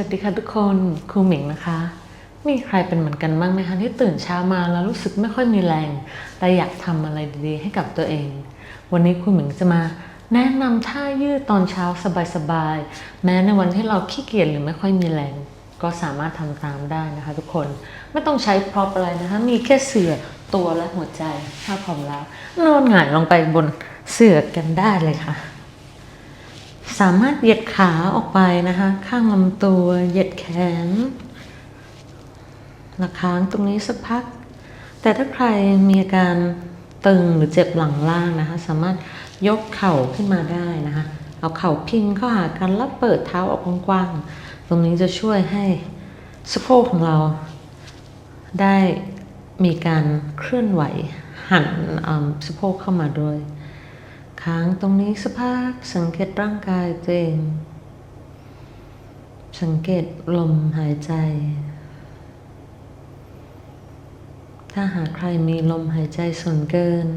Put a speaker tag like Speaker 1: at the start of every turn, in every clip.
Speaker 1: วัสดีค่ะทุกคนครูหมิงนะคะ มีใครเป็นเหมือนกันบ้างไหมคะที่ตื่นเช้ามาแล้วรู้สึกไม่ค่อยมีแรง แต่อยากทำอะไรดีๆ ให้กับตัวเอง วันนี้ครูหมิงจะมาแนะนำท่ายืดตอนเช้าสบายๆ แม้ในวันที่เราขี้เกียจหรือไม่ค่อยมีแรง ก็สามารถทำตามได้นะคะ ทุกคนไม่ต้องใช้พร็อพอะไรนะคะ มีแค่เสื่อตัวและหัวใจถ้าพร้อมแล้วนอนหงายลงไปบนเสื่อกันได้เลยค่ะ สามารถเหยียดขาออกไปนะคะ ข้างลำตัวเหยียดแขนและค้างตรงนี้สักพัก แต่ถ้าใครมีอาการตึงหรือเจ็บหลังล่างนะคะ สามารถยกเข่าขึ้นมาได้นะคะ เอาเข่าพิงเข้าหากันแล้วเปิดเท้าออกกว้างๆตรงนี้จะช่วยให้สะโพกของเราได้มีการเคลื่อนไหวหันสะโพกเข้ามาด้วย ค้างตรงนี้สักพักสังเกตร่างกายตัวเอง สังเกตลมหายใจ ถ้าหากใครมีลมหายใจส่วนเกิน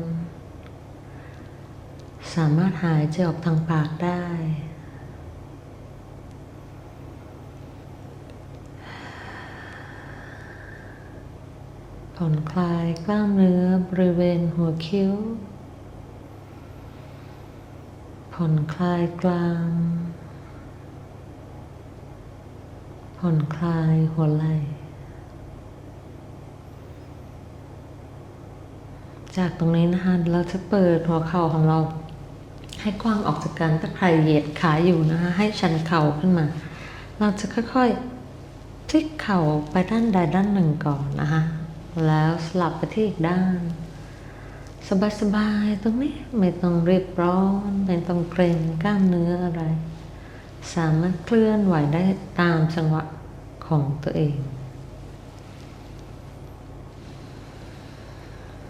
Speaker 1: สามารถหายใจออกทางปากได้ ผ่อนคลายกล้ามเนื้อบริเวณหัวคิ้ว ผ่อนคลายกลาง ผ่อนคลายหัวไหล่จากตรงนี้นะคะเราจะเปิดหัวเข่าของเราให้กว้างออกจากกันถ้าใครเหยียดขาอยู่นะคะให้ชันเข่าขึ้นมา เราจะค่อยๆพลิกเข่าไปด้านใดด้านหนึ่งก่อนนะคะแล้วสลับไปที่อีกด้าน สบายๆตรงนี้ไม่ต้องรีบร้อน ไม่ต้องเกรงกล้ามเนื้ออะไร สามารถเคลื่อนไหวได้ตามจังหวะของตัวเอง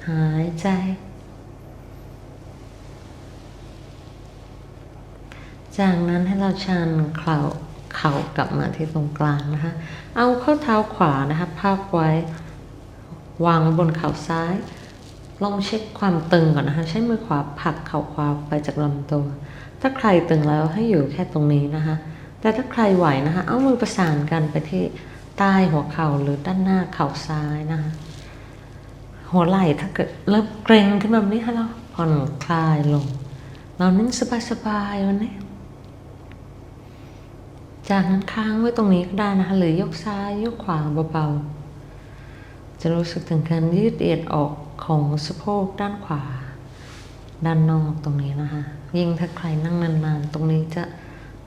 Speaker 1: หายใจ จากนั้นให้เราชันเข่าเข่ากลับมาที่ตรงกลางนะคะ เอาข้อเท้าขวานะคะพาดไว้ วางบนเข่าซ้าย ลองเช็คความตึงก่อนนะคะ ใช้มือขวาผลักเข่าขวาไปจากลำตัว ถ้าใครตึงแล้วให้อยู่แค่ตรงนี้นะคะ แต่ถ้าใครไหวนะคะ เอามือประสานกันไปที่ใต้หัวเข่าหรือด้านหน้าเข่าซ้ายนะคะ หัวไหล่ถ้าเกิดเริ่มเกร็งขึ้นแบบนี้ให้เราผ่อนคลายลงเรานิ่งสบายๆวันนี้ จากนั้นค้างไว้ตรงนี้ก็ได้นะคะ หรือยกซ้ายยกขวาเบาๆจะรู้สึกถึงการยืดเอียดออก ของสะโพกด้านขวา ด้านนอกตรงนี้นะคะ ยิ่งถ้าใครนั่งนานๆ ตรงนี้จะ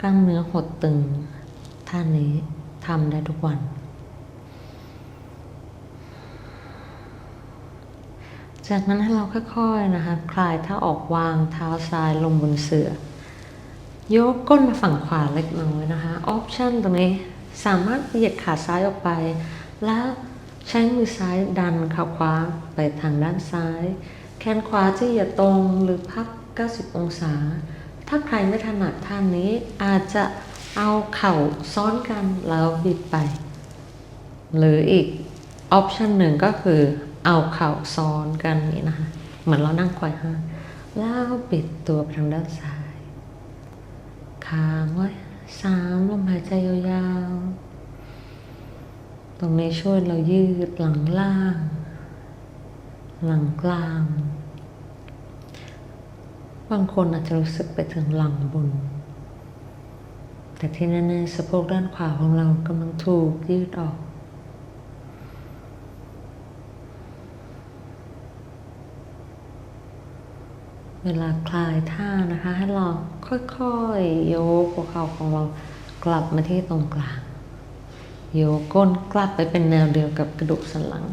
Speaker 1: กล้ามเนื้อหดตึง ท่านี้ทำได้ทุกวัน จากนั้นให้เราค่อยๆนะคะคลายเท้าออกวางเท้าซ้ายลงบนเสือ่อยกก้นมาฝั่งขวาเล็กน้อยนะคะ ออปชันตรงนี้สามารถเหยียดขาซ้ายออกไป แล้ว ใช้มือซ้ายดันขาขวาไปทางด้านซ้าย แขนขวาจะเหยียดตรงหรือพับ 90 องศา ถ้าใครไม่ถนัดท่านนี้อาจจะเอาเข่าซ้อนกันแล้วบิดไป หรืออีกออปชันหนึ่งก็คือเอาเข่าซ้อนกันนี้นะคะ เหมือนเรานั่งควายห้างแล้วบิดตัวไปทางด้านซ้ายค้างไว้สามลมหายใจยาวๆ ตรงนี้ช่วยเรายืดหลังล่าง หลังกลาง บางคนอาจจะรู้สึกไปถึงหลังบน แต่ที่แน่ๆสะโพกด้านขวาของเรากำลังถูกยืดออกเวลาคลายท่านะคะ ให้เราค่อยๆ โยกหัวเข่าของเรากลับมาที่ตรงกลาง โยก้นกลับไปเป็นแนวเดียวกับกระดูกสันหลัง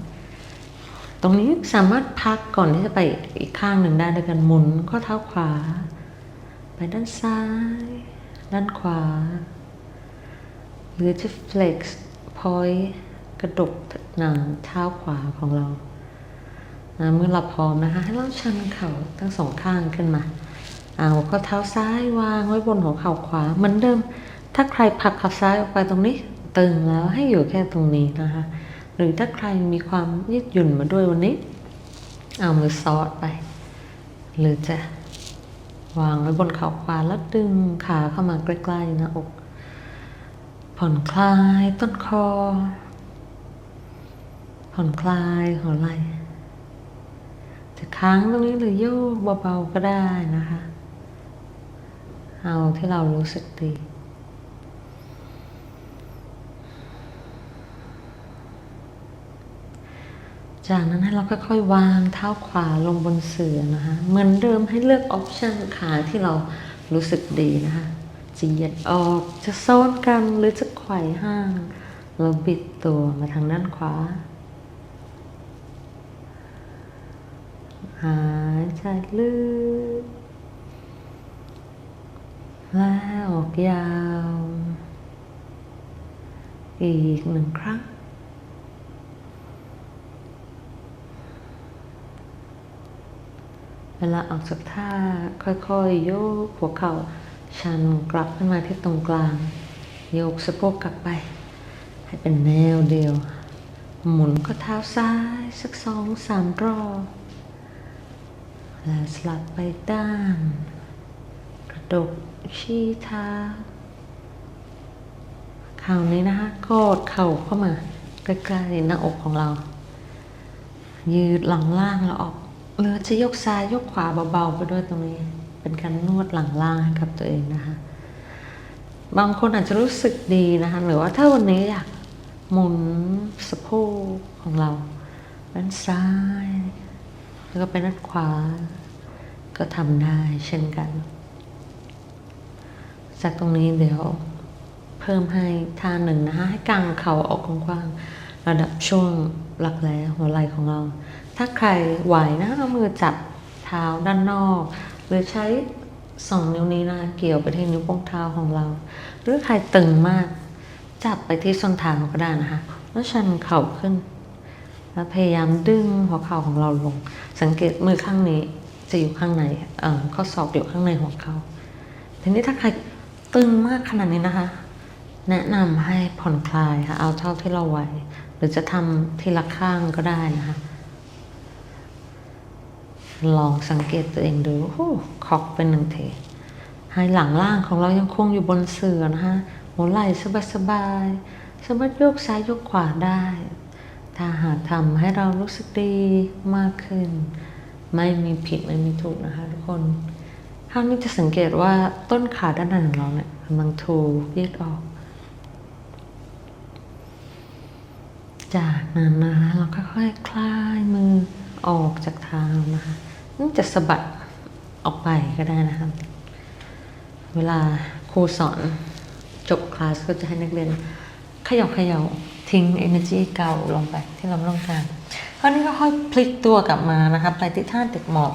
Speaker 1: ตรงนี้สามารถพักก่อนที่จะไปอีกข้างหนึ่งได้ด้วยกันหมุนข้อเท้าขวา ไปด้านซ้าย ด้านขวา หรือจะ flex point กระดกหนังเท้าขวาของเรานะเมื่อเราพร้อมนะคะ ให้เราชันเข่าทั้งสองข้างขึ้นมา เอาข้อเท้าซ้ายวางไว้บนหัวเข่าขวาเหมือนเดิม ถ้าใครผลักเข่าซ้ายออกไปตรงนี้ ตึงแล้วให้อยู่แค่ตรงนี้นะคะ หรือถ้าใครมีความยืดหยุ่นมาด้วยวันนี้ เอามือซอดไป หรือจะวางไว้บนเข่าขวาแล้วดึงขาเข้ามาใกล้ๆหน้าอก ผ่อนคลายต้นคอ ผ่อนคลายหัวไหล่จะค้างตรงนี้หรือโยกเบาๆก็ได้นะคะ เอาที่เรารู้สึกดี จากนั้นให้เราค่อยๆวางเท้าขวาลงบนเสื่อนะคะเหมือนเดิมให้เลือกออปชันขาที่เรารู้สึกดีนะคะจะเหยียดออกจะโซนกันหรือจะไขว่ห้าง เราบิดตัวมาทางด้านขวา หายใจลึกแล้วออกยาว อีกหนึ่งครั้ง เวลาออกจากท่าค่อยๆ โยกหัวเข่าชันกลับขึ้นมาที่ตรงกลาง โยกสะโพกกลับไป ให้เป็นแนวเดียว หมุนก็เท้าซ้ายสักสองสามรอบแล้วสลับไปด้าน กระดกชี้เท้าคราวนี้นะคะกอดเข่าเข้ามาใกล้ๆหน้าอกของเรา ยืดหลังล่างแล้วออก หรือจะยกซ้ายยกขวาเบาๆไปด้วยตรงนี้ เป็นการนวดหลังล่างให้กับตัวเองนะคะ บางคนอาจจะรู้สึกดีนะคะหรือว่าถ้าวันนี้อยากหมุนสะโพกของเราด้านซ้าย แล้วก็ไปด้านขวา ก็ทำได้เช่นกัน จากตรงนี้เดี๋ยวเพิ่มให้ท่าหนึ่งนะคะให้กางเข่าออกกว้างๆระดับช่วงหลักแร้หัวไหล่ของเรา ถ้าใครไหวนะเอามือจับเท้าด้านนอก หรือใช้สองนิ้วนี้นะเกี่ยวไปที่นิ้วโป้งเท้าของเรา หรือใครตึงมาก จับไปที่ส้นเท้าก็ได้นะคะ แล้วชันเข่าขึ้น แล้วพยายามดึงหัวเข่าของเราลง สังเกตมือข้างนี้จะอยู่ข้างในเอ่อข้อศอกอยู่ข้างในหัวเข่าทีนี้ถ้าใครตึงมากขนาดนี้นะคะ แนะนำให้ผ่อนคลายค่ะเอาเท่าที่เราไหว หรือจะทำทีละข้างก็ได้นะคะ ลองสังเกตตัวเองดูโอ้คอกเป็นหนึ่งเทให้หลังล่างของเรายังคงอยู่บนเสื่อนะคะหัวไหล่สบายๆสามารถโยกซ้ายโยกขวาได้ ถ้าหากทำให้เรารู้สึกดีมากขึ้น ไม่มีผิดไม่มีถูกนะคะทุกคนคราวนี้จะสังเกตว่าต้นขาด้านในของเราเนี่ยกำลังถูกยืดออก จากนั้นนะคะเราค่อยๆคลายมือออกจากเท้านะคะ จะสะบัดออกไปก็ได้นะคะเวลาครูสอนจบคลาสก็จะให้นักเรียนขย่าขย่าทิ้ง energy เก่าลงไปที่เราต้องการคราวนี้ก็ค่อยพลิกตัวกลับมานะคะไปที่ท่าติดหมอบ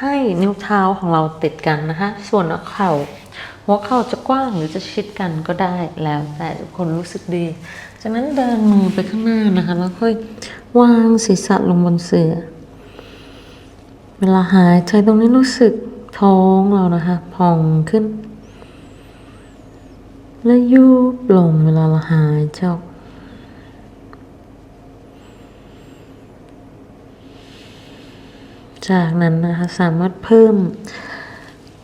Speaker 1: ให้นิ้วเท้าของเราติดกันนะคะ ส่วนเข่า หัวเข่าจะกว้างหรือจะชิดกันก็ได้แล้วแต่ทุกคนรู้สึกดี จากนั้นเดินมือไปข้างหน้านะคะ แล้วค่อยวางศีรษะลงบนเสื่อ เวลาหายใจตรงนี้รู้สึกท้องเรานะคะพองขึ้น และยุบลงเวลาเราหายใจออกจากนั้นนะคะสามารถเพิ่ม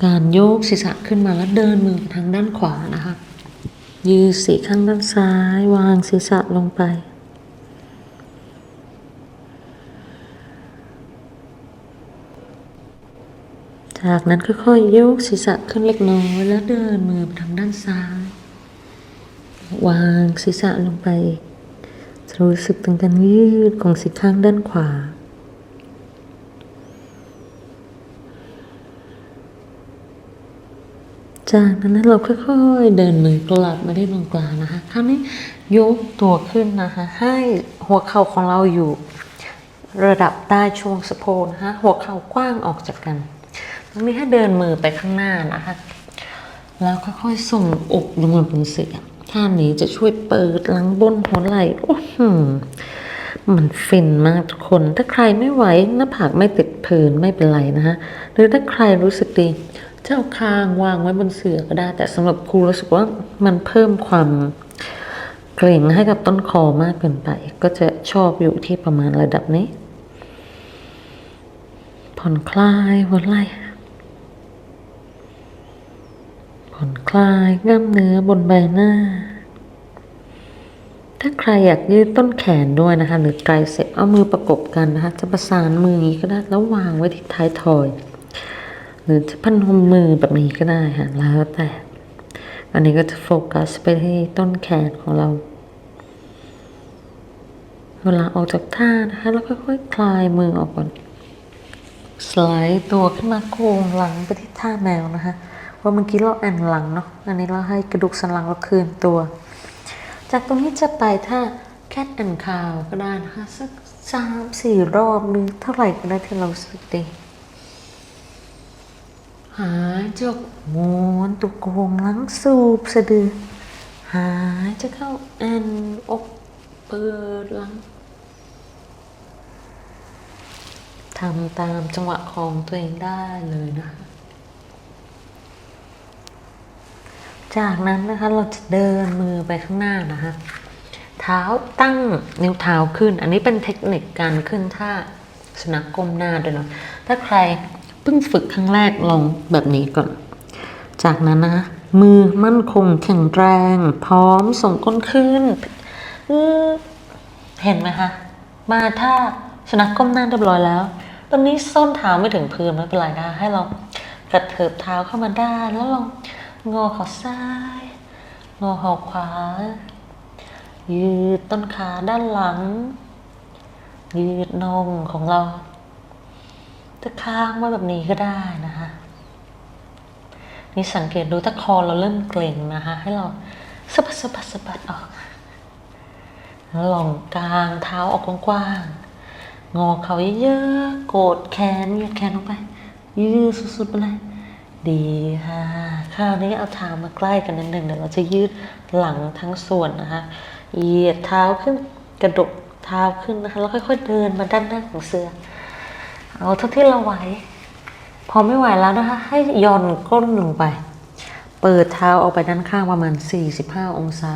Speaker 1: การโยกศีรษะขึ้นมาแล้วเดินมือไปทางด้านขวานะคะ ยืดสีข้างด้านซ้าย วางศีรษะลงไป จากนั้นค่อยๆยกศีรษะขึ้นเล็กน้อยแล้วเดินมือไปทางด้านซ้าย วางศีรษะลงไปจะรู้สึกถึงการยืดของสีข้างด้านขวา จากนั้นเราค่อยๆเดินมือกลับมาที่ตรงกลางนะคะคราวนี้ยกตัวขึ้นนะคะ ให้หัวเข่าของเราอยู่ ระดับใต้ช่วงสะโพกนะคะหัวเข่ากว้างออกจากกัน ตรงนี้ให้เดินมือไปข้างหน้านะคะ แล้วค่อยๆส่งอกลงมาบนเสื่อท่านี้จะช่วยเปิดหลังบนหัวไหล่โอ้โหมันฟินมากทุกคน ถ้าใครไม่ไหวหน้าผากไม่ติดพื้นไม่เป็นไรนะคะหรือถ้าใครรู้สึกดีจะเอาคางวางไว้บนเสื่อก็ได้ แต่สำหรับครูรู้สึกว่ามันเพิ่มความเกร็งให้กับต้นคอมากเกินไป ก็จะชอบอยู่ที่ประมาณระดับนี้ ผ่อนคลายหัวไหล่ ผ่อนคลายกล้ามเนื้อบนใบหน้า ถ้าใครอยากยืดต้นแขนด้วยนะคะ หรือไตรเสพเอามือประกบกันนะคะ จะประสานมืออย่างนี้ก็ได้แล้ววางไว้ที่ท้ายทอย หรือจะพันมมือแบบนี้ก็ได้ค่ะแล้วแต่ อันนี้ก็จะโฟกัสไปที่ต้นแขนของเราเวลาออกจากท่านะคะแล้วค่อยๆคลายมือออกก่อนสไลด์ตัวขึ้นมาโค้งหลังไปที่ท่าแมวนะคะ เพราะเมื่อกี้เราแอนหลังเนาะอันนี้เราให้กระดูกสันหลังเราคืนตัว จากตรงนี้จะไปถ้าแคทแอนคาวก็ได้นะคะสักสามสี่รอบหรือเท่าไหร่ก็ได้ที่เราสึกดีหายใจออกม้วนตัวโกงหลังสูบสะดือ หายใจเข้าแอนอกเปิดหลังทำตามจังหวะของตัวเองได้เลยนะคะ จากนั้นนะคะเราจะเดินมือไปข้างหน้านะคะเท้าตั้งนิ้วเท้าขึ้น อันนี้เป็นเทคนิคการขึ้นท่าสุนัขก้มหน้าด้วยเนาะถ้าใครเพิ่งฝึกครั้งแรกลองแบบนี้ก่อน จากนั้นนะมือมั่นคงแข็งแรง พร้อมส่งก้นขึ้น เห็นไหมคะ มาถ้าสุนัขก้มหน้าเรียบร้อยแล้ว ตอนนี้ส้นเท้าไม่ถึงพื้นไม่เป็นไรนะให้เรากระเถิบเท้าเข้ามาได้แล้วลอง งอเข่าซ้าย งอเข่าขวา ยืดต้นขาด้านหลัง ยืดนองของเรา จะค้างไว้แบบนี้ก็ได้นะคะ นี่สังเกตดูถ้าคอเราเริ่มเกร็งนะคะ ให้เราสะบัดสะบัดสะบัดออกแล้วลองกลางเท้าออกกว้างๆ งอเขาเยอะๆ โกดแขนยืดแขนลงไป ยืดสุดๆไปเลย ดีค่ะ คราวนี้เอาเท้ามาใกล้กันนิดหนึ่งเดี๋ยวเราจะยืดหลังทั้งส่วนนะคะ เหยียดเท้าขึ้นกระดกเท้าขึ้นนะคะแล้วค่อย ๆ เดินมาด้านหน้าของเสือเอาเท่าที่เราไหว พอไม่ไหวแล้วนะคะ ให้ย่อนก้นลงไป เปิดเท้าออกไปด้านข้างประมาณ 45 องศา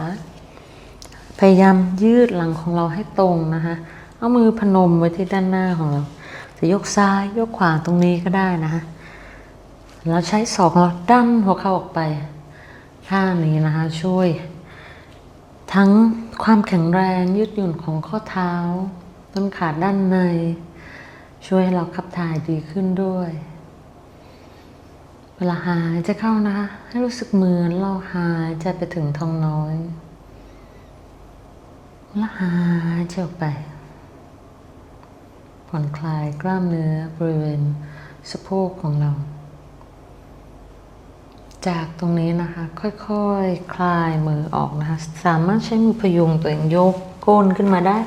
Speaker 1: พยายามยืดหลังของเราให้ตรงนะคะ เอามือพนมไว้ที่ด้านหน้าของเรา จะยกซ้ายยกขวาตรงนี้ก็ได้นะคะ แล้วใช้ศอกเราดันหัวเข่าออกไปท่านี้นะคะ ช่วย ทั้งความแข็งแรงยืดหยุ่นของข้อเท้า ต้นขาด้านใน ช่วยให้เราขับถ่ายดีขึ้นด้วย เวลาหายใจเข้านะคะ ให้รู้สึกเหมือนเราหายใจไปถึงท้องน้อยแล้วหายใจออกไปผ่อนคลายกล้ามเนื้อบริเวณสะโพกของเรา จากตรงนี้นะคะ ค่อยๆคคลายมือออกนะคะ สามารถใช้มือพยุงตัวเองยกก้นขึ้นมาได้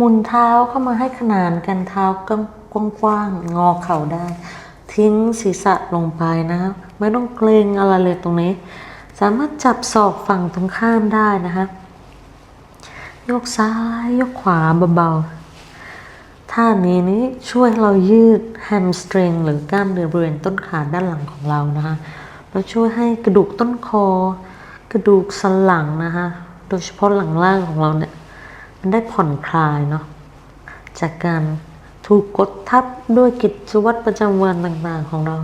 Speaker 1: มุนเท้าเข้ามาให้ขนานกันเท้ากว้างๆงอเข่าได้ ทิ้งศีรษะลงไปนะคะไม่ต้องเกรงอะไรเลยตรงนี้ สามารถจับศอกฝั่งตรงข้ามได้นะคะยกซ้ายยกขวาเบาๆ ท่านี้นี้ช่วยเรายืดแฮมสตริงหรือกล้ามเนื้อบริเวณต้นขาด้านหลังของเรานะคะ แล้วช่วยให้กระดูกต้นคอ กระดูกสันหลังนะคะ โดยเฉพาะหลังล่างของเราเนี่ย มันได้ผ่อนคลายเนาะ จากการถูกกดทับด้วยกิจวัตรประจำวันต่างๆของเรา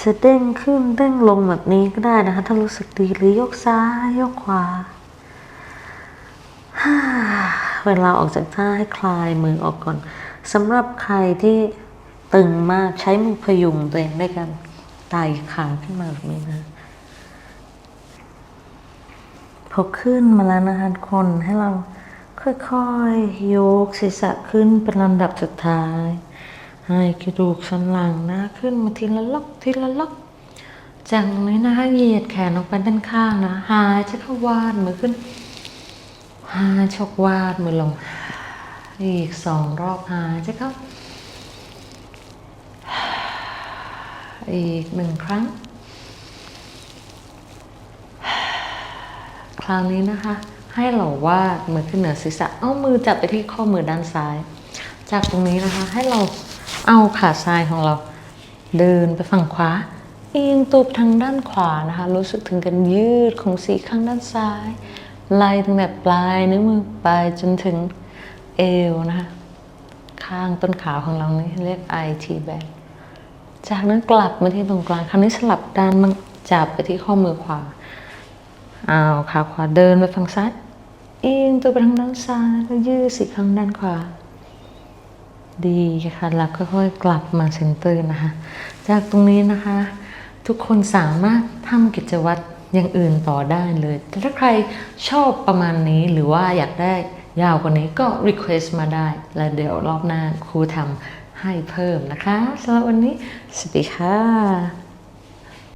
Speaker 1: จะเด้งขึ้นเด้งลงแบบนี้ก็ได้นะคะ ถ้ารู้สึกดีหรือยกซ้ายยกขวา เวลาออกจากท่าให้คลายมือออกก่อนสำหรับใครที่ตึงมากใช้มือพยุงตัวเองด้วยกัน ไต่ขาขึ้นมาแบบนี้นะพอขึ้นมาแล้วนะคะคนให้เราค่อยๆ ยกศีรษะขึ้นเป็นลำดับสุดท้าย ให้กระดูกสันหลังนะ ขึ้นมาทีละล็อกทีละล็อกจากนี้นะคะเหยียดแขนออกไปด้านข้างนะ หายใจเข้าวาดมือขึ้น หายชกวาดมือลง อีกสองรอบหายใจเข้า อีกหนึ่งครั้ง คราวนี้นะคะ ให้เราวาดมือขึ้นเหนือศีรษะ เอามือจับไปที่ข้อมือด้านซ้าย จากตรงนี้นะคะ ให้เราเอาขาซ้ายของเรา เดินไปฝั่งขวาเอียงตัวทางด้านขวานะคะ รู้สึกถึงการยืดของสีข้างด้านซ้ายไล่ตั้งแต่ปลายนิ้วมือไปจนถึงเอวนะคะ ข้างต้นขาของเรานี่เรียก IT back จากนั้นกลับมาที่ตรงกลางคราวนี้สลับด้านมันจับไปที่ข้อมือขวาเอาขาขวาเดินไปฝั่งซ้ายเอียงตัวไปทางด้านซ้ายแล้วยืดสิข้างด้านขวา ดีค่ะแล้วค่อยๆกลับมาเซนเตอร์นะคะ จากตรงนี้นะคะ ทุกคนสามารถทำกิจวัตรอย่างอื่นต่อได้เลย แต่ถ้าใครชอบประมาณนี้หรือว่าอยากได้ยาวกว่านี้ก็ request มาได้ แล้วเดี๋ยวรอบหน้าครูทำ ให้เพิ่มนะคะสำหรับวันนี้ สวัสดีค่ะ